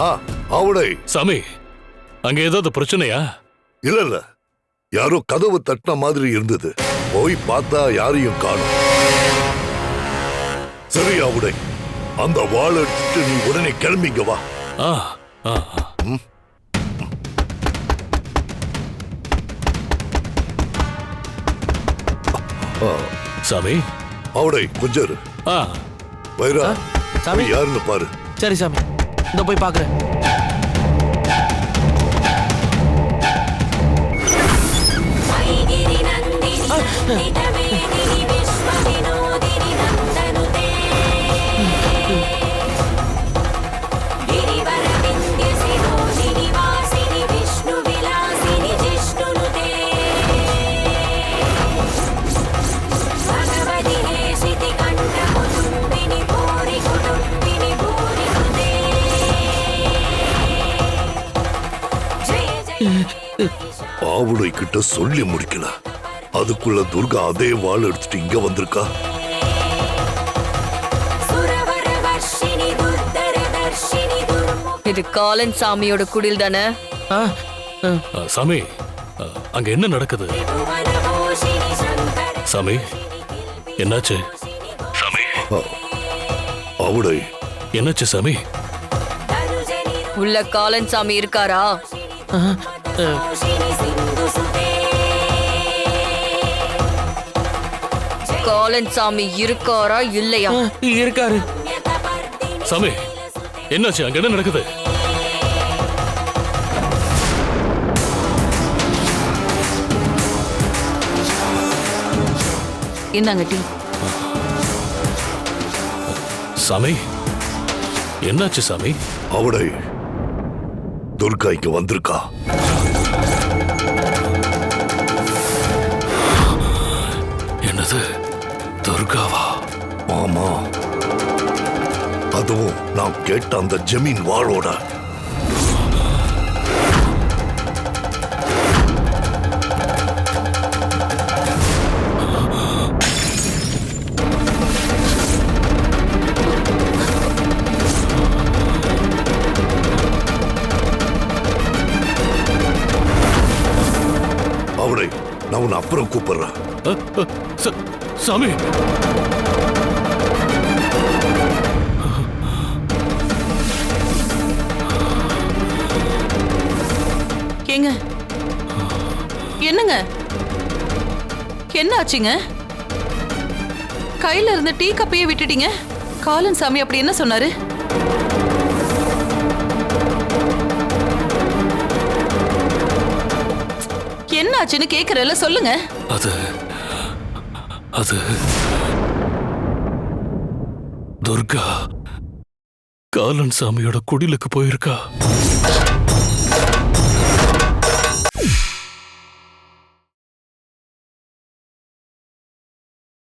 ஆ அவடை சாமி அங்க ஏதாவது பிரச்சனையா? இல்ல இல்ல. யாரோ கதவு தட்டின மாதிரி இருந்தது. போய் பார்த்தா யாரையும் காணும். சரி அவடை அந்த எடுத்துட்டு நீ உடனே கிளம்பிங்க வா. ஆ ஆ. ஆ, சாமி. அவடை கொஞ்சம் வைரா சாமி. யாருன்னு பாரு. சரி சாமி. இந்த போய் பார்க்குறேன் ஆ பாவுடை கிட்ட சொல்லி முடிக்கல. அதுக்குள்ள துர்கா அதே வாழ் எடுத்துட்டு இங்க வந்திருக்கா? இது காலன் சாமியோட குடில் தானே? சாமி அங்க என்ன நடக்குது? சாமி என்னாச்சு? சாமி. அவடை என்னாச்சு சாமி? உள்ள காலன் சாமி இருக்காரா? காலன் சாமி இருக்காரா இல்லையா? இருக்காரு. சாமி என்னாச்சு? அங்க என்ன நடக்குது? என்னங்க டீ. சாமி என்னாச்சு சாமி? அவடை துர்கா இங்க வந்திருக்கா. என்னது? துர்காவா? ஆமா. அதுவும் நான் கேட்ட அந்த ஜமீன் வாளோட. அவடை நான் உன்னை அப்புறம் கூப்பிடுறேன். சாமி. ஏங்க? என்னங்க? என்ன ஆச்சுங்க? கையில இருந்த டீ கப்பையே விட்டுட்டீங்க. காலன் சாமி அப்படி என்ன சொன்னாரு? ஆச்சுன்னு கேக்குறல சொல்லுங்க. அது அது துர்கா காலன் சாமியோட குடிலுக்கு போயிருக்கா?